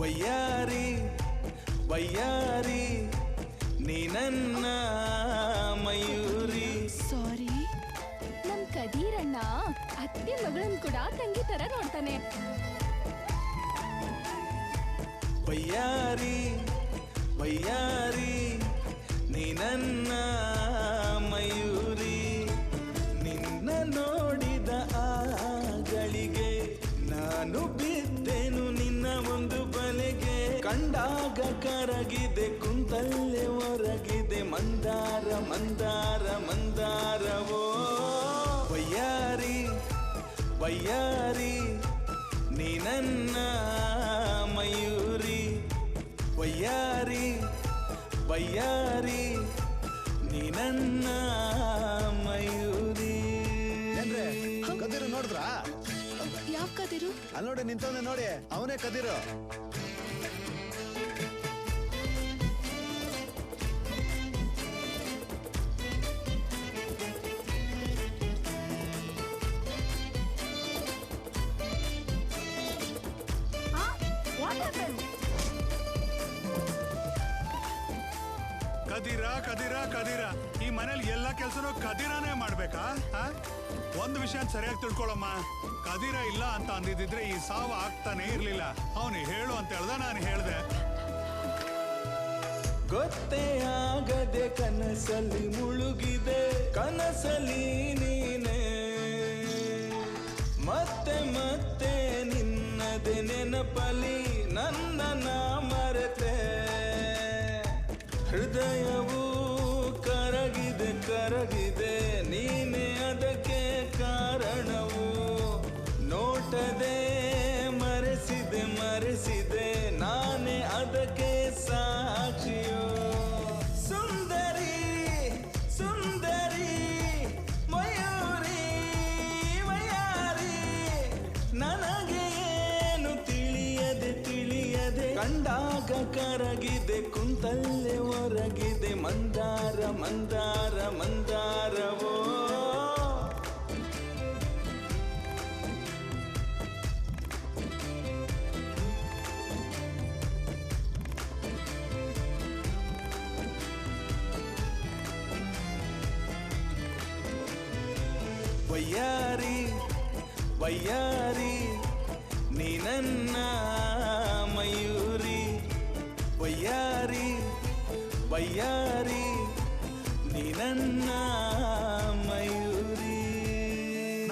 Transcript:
ವಯ್ಯಾರಿ ಬಯ್ಯಾರಿ ನೀ ನನ್ನ ಮಯೂರಿ. ಸಾರಿ ನಮ್ ಕದೀರಣ್ಣ ಅತ್ತೆ ಮಗಳನ್ ಕೂಡ ತಂಗಿ ತರ ನೋಡ್ತಾನೆ. ಬಯ್ಯಾರಿ ಬಯ್ಯಾರಿ ನೀ ನನ್ನ ಮಯೂರಿ. ನಿನ್ನ ನೋಡಿದ ಆ ಗಳಿಗೆ ನಾನು ಬಲೆಗೆ ಕಂಡಾಗ ಕರಗಿದೆ ಕುಂತಲ್ಲೆ ಹೊರಗಿದೆ ಮಂದಾರ ಮಂದಾರ ಮಂದಾರವೋ. ವಯ್ಯಾರಿ ವಯ್ಯಾರಿ ನೀ ನನ್ನ ಮಯೂರಿ. ವಯ್ಯಾರಿ ವಯ್ಯಾರಿ ನೀ ನನ್ನ ಮಯೂರಿ. ಕದಿರು ನೋಡಿದ್ರಾ? ಯಾವ ಕದಿರು? ಅಲ್ಲಿ ನೋಡಿ ನಿಂತವನೇ ನೋಡಿ ಅವನೇ ಕದಿರು. ಕದಿರ ಕದಿರ ಕದಿರ. ಈ ಮನೇಲಿ ಎಲ್ಲ ಕೆಲಸನೂ ಕದಿರಾನೇ ಮಾಡ್ಬೇಕಾ? ಒಂದು ವಿಷಯ ಸರಿಯಾಗಿ ತಿಳ್ಕೊಳಮ್ಮ. ಕದಿರ ಇಲ್ಲ ಅಂತ ಅಂದಿದ್ರೆ ಈ ಸಾವು ಆಗ್ತಾನೆ ಇರ್ಲಿಲ್ಲ. ಅವನು ಹೇಳು ಅಂತ ಹೇಳ್ದ, ನಾನು ಹೇಳ್ದೆ. ಗೊತ್ತೇ ಆಗದೆ ಕನಸಲ್ಲಿ ಮುಳುಗಿದೆ. ಕನಸಲಿ ನೀನೆ. ಮತ್ತೆ ಮತ್ತೆ ನಿನ್ನದೆ ನೆನಪಲಿ ನನ್ನ ಮರೆತೆ ಹೃದಯವು ಕರಗಿದೆ ಕರಗಿದೆ. ನೀನೆ ಅದಕ್ಕೆ ಕಾರಣವು. ನೋಟದೆ ಮರೆಸಿದೆ ಮರೆಸಿದೆ. ನಾನೇ ಅದಕ್ಕೆ ಸಾಕ್ಷಿಯೋ. ಸುಂದರಿ ಸುಂದರಿ, ಮಯೂರಿ ತಿಳಿಯದೆ. ಕಂಡಾಗ ಕರಗಿದೆ, ಕುಂತಲ್ಲೇ ಮಂದಾರ ಮಂದಾರ ಮಂದಾರವೋ ವಯ್ಯಾರಿ ವಯ್ಯಾರಿ ನೀ ನನ್ನ ಮಯೂರಿ ನೀನನ್ನ ಮಯೂ